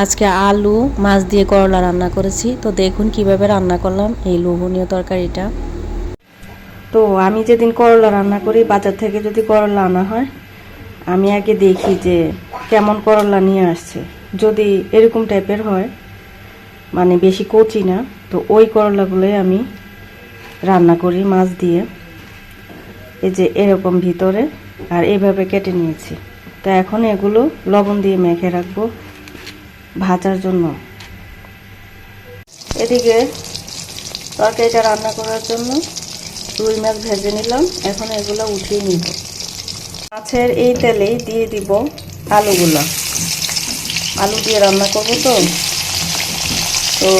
আজকে আলু, মাছ দিয়ে করলা রান্না করেছি। তো দেখুন কীভাবে রান্না করলাম এই লোভনীয় তরকারিটা। তো আমি যেদিন করলা রান্না করি, বাজার থেকে যদি করলা আনা হয়, আমি আগে দেখি যে কেমন করলা নিয়ে আসছে। যদি এরকম টাইপের হয় মানে বেশি কচি না, তো ওই করলাগুলোই আমি রান্না করি মাছ দিয়ে। এই যে এরকম ভিতরে, আর এইভাবে কেটে নিয়েছি। তো এখন এগুলো লবণ দিয়ে মেখে রাখব। ভাজার জন্য। এদিকে তরকারিটা রান্না করার জন্য রুই মাছ ভেজে নিলাম। এখন এগুলো উঠিয়ে নিব। মাছের এই তেলেই দিয়ে দিব আলুগুলো। আলু দিয়ে রান্না করব তো। তো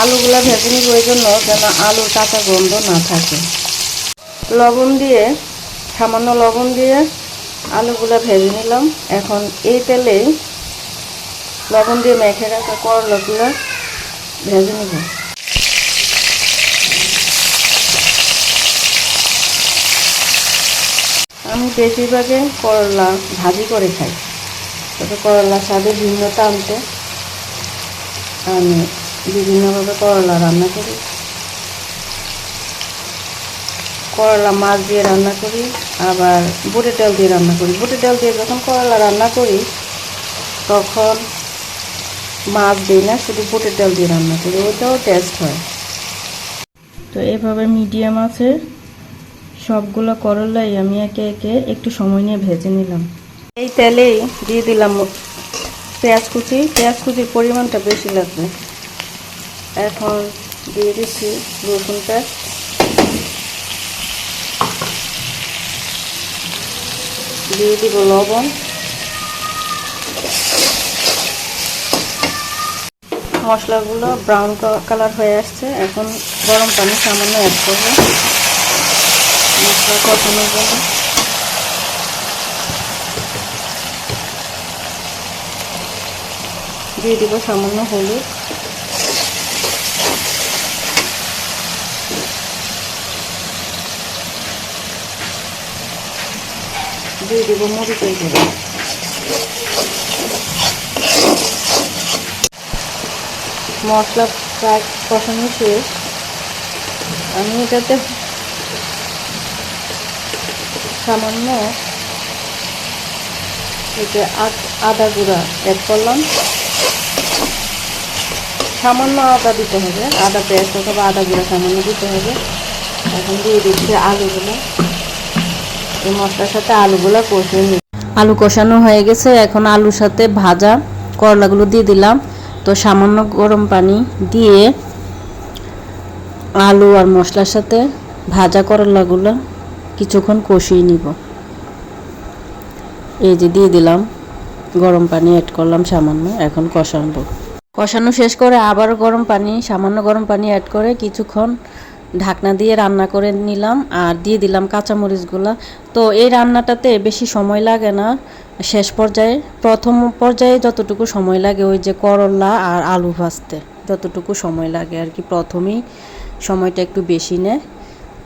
আলুগুলো ভেজে নিব ওই জন্য যেন আলুর কাঁচা গন্ধ না থাকে। লবণ দিয়ে, সামান্য লবণ দিয়ে আলুগুলো ভেজে নিলাম। এখন এই তেলে লবণ দিয়ে মেখে রাখা করলাগুলো ভেজে নিব। আমি বেশিরভাগে করলা ভাজি করে খাই। তবে করলা স্বাদে ভিন্নতা আনতে আমি বিভিন্নভাবে করলা রান্না করি। করলা মাছ দিয়ে রান্না করি, আবার বুটের ডাল দিয়ে রান্না করি। বুটের ডাল দিয়ে যখন করলা রান্না করি, তখন মাছ দিই না শুধু বুটের তেল দিয়ে রান্না করি ওইটাও টেস্ট হয়। তো এভাবে মিডিয়াম আছে সবগুলো করলাই আমি একে একে একটু সময় নিয়ে ভেজে নিলাম। এই তেলেই দিয়ে দিলাম পেঁয়াজ কুচি পেঁয়াজ কুচির পরিমাণটা বেশি লাগবে। এখন দিয়ে দিচ্ছি রসুন পেঁয়াজ। দিয়ে দিব লবণ। মশলাগুলো ব্রাউন কালার হয়ে আসছে। এখন গরম পানি সামান্য অ্যাড করব। মশলা কষানোর জন্য দিয়ে দিব সামান্য হলুদ। দিয়ে দিব মরিচের গুঁড়ো। মশলা প্রায় কষানো শেষ। আমি এটাতে সামান্য এতে আদা গুঁড়া অ্যাড করলাম। সামান্য আদা দিতে হবে। আদা পেঁয়াজ অথবা আদা গুঁড়া সামান্য দিতে হবে। এখন দিয়ে দিচ্ছি আলুগুলো। এই মশলার সাথে আলুগুলো কষিয়ে আলু কষানো হয়ে গেছে। এখন আলুর সাথে ভাজা করলাগুলো দিয়ে দিলাম। তো সামান্য গরম পানি দিয়ে আলু আর মশলার সাথে ভাজা করলাগুলো কিছুক্ষণ কষিয়ে নিব। এই যে দিয়ে দিলাম, গরম পানি অ্যাড করলাম সামান্য, এখন কষানবো। কষানো শেষ করে আবার গরম পানি, সামান্য গরম পানি অ্যাড করে কিছুক্ষণ ঢাকনা দিয়ে রান্না করে নিলাম আর দিয়ে দিলাম কাঁচামরিচগুলো। তো এই রান্নাটাতে বেশি সময় লাগে না শেষ পর্যায়ে, প্রথম পর্যায়ে যতটুকু সময় লাগে ওই যে করলা আর আলু ভাজতে, যতটুকু সময় লাগে আর কি প্রথমেই সময়টা একটু বেশি নেয়।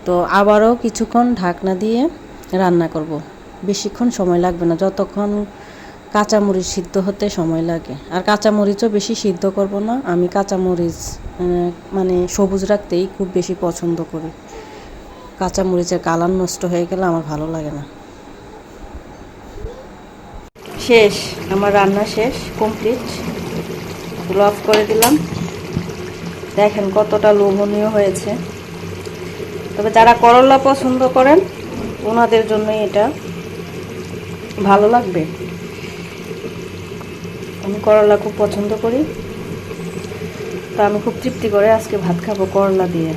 তো আবারও কিছুক্ষণ ঢাকনা দিয়ে রান্না করব। বেশিক্ষণ সময় লাগবে না, যতক্ষণ কাঁচামরিচ সিদ্ধ হতে সময় লাগে। আর কাঁচামরিচও বেশি সিদ্ধ করব না, আমি কাঁচামরিচ মানে সবুজ রাখতেই খুব বেশি পছন্দ করি। কাঁচামরিচের কালার নষ্ট হয়ে গেলে আমার ভালো লাগে না। শেষ, আমার রান্না শেষ কমপ্লিট এগুলো অফ করে দিলাম। দেখেন কতটা লোভনীয় হয়েছে। তবে যারা করলা পছন্দ করেন, ওনাদের জন্যই এটা ভালো লাগবে। আমি করলা খুব পছন্দ করি। তো আমি খুব তৃপ্তি করে আজকে ভাত খাব করলা দিয়ে।